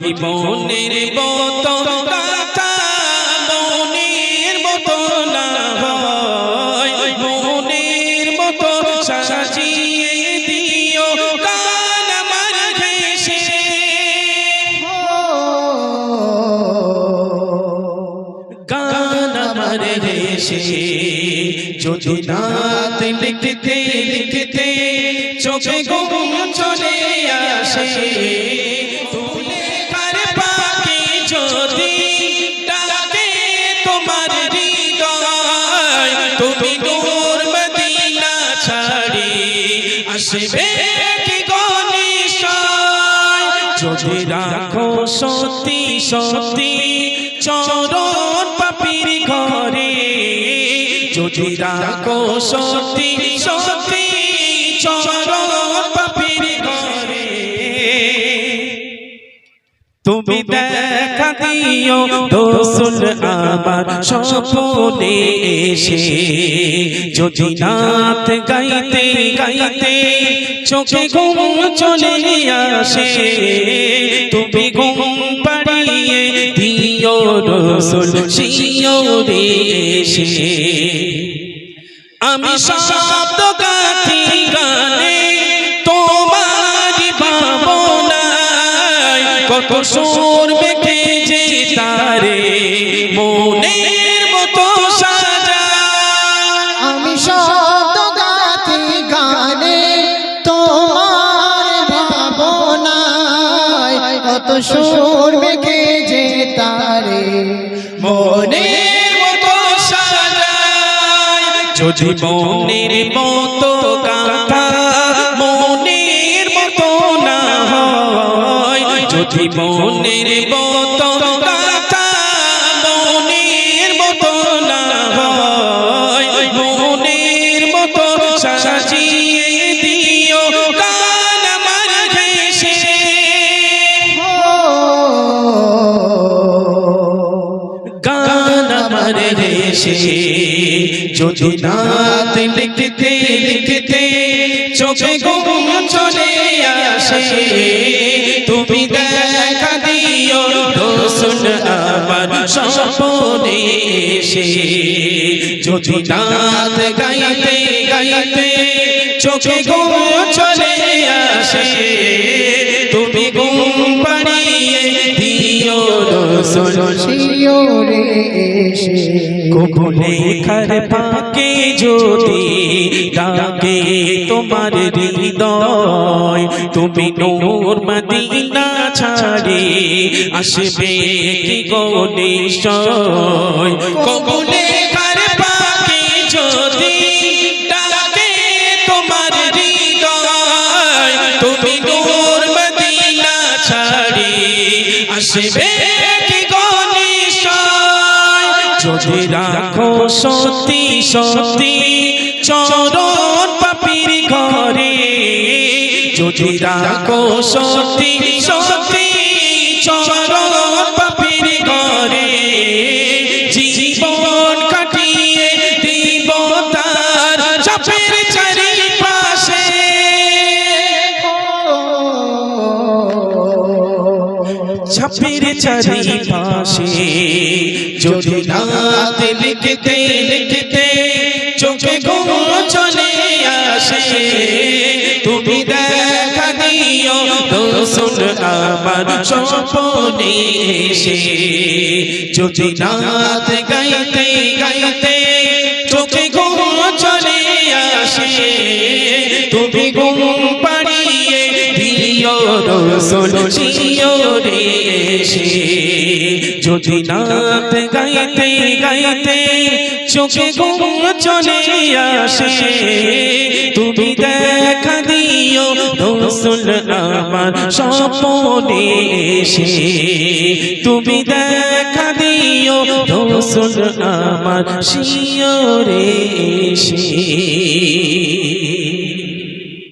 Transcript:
মনের মতো কথা মনের মতো না হয়। মনের মতো সাজিয়ে দিও কান আমার ঘেসে গান আমার ঘেসে যদি নাত লিখতে লিখতে চোখে ঘুম চলে আসে আসবে কি গনিশয় যদি রাখো সত্যি সত্যি চরণ পাপির ঘরে। যদি রাখো সত্যি সত্যি চরণ তুমি দেখা দিও দোসুল আমার স্বপনে এসে। যদি নাথ গাইতে গাইতে চোখে ঘুম চলে আসে। তুমি ঘুম পাড়িয়ে দিও রসুল শিওরে এসে। আমি শব্দ গাথি কত সুর যে তারে মনের মতো সাজা। আমি শব্দ গাথি গানে তোমার ভাবনায় কত সুর তারে মনের মতো সাজায়। যদি মনের মতো মনের মতো গাথা মনের মতো না হয়। মনের মতো সাজিয়ে দিও গান আমার ঘেসে গান আমার রেশে যদি নাত লিখতে লিখতে চোখে ঘুম চলে আসে, তুমি দেখা আমার সে যদি নাত গাইতে গাইতে চোখে গো চলে আসে শিওরে এসে কবুলে ঘর পাকে যদি ডাকে তোমার হৃদয় তুমি নূর মদিনা ছাড়ে আসবে কি গো গোপনে আসবে কি গণেশয় যদি রাখো সত্যি সত্যি চরণ পাপির ঘরে। যদি রাখো সত্যি সত্যি চরণ পাপির ছাপের চারি পাশে। যদি রাত লিখতে লিখতে চোখে ঘুম চলে আসে, তুমি দেখা দিও রসুল আমার স্বপনে এসে। যদি রাত গাইতে গাইতে চোখে ঘুম চলে আসে যদি নাত গাইতে গাইতে চোখে ঘুম চলে আসে, তুমি দেখা দিও রসুল আমার স্বপনে এসে। তুমি দেখা দিও রসুল আমার শিওরে এসে।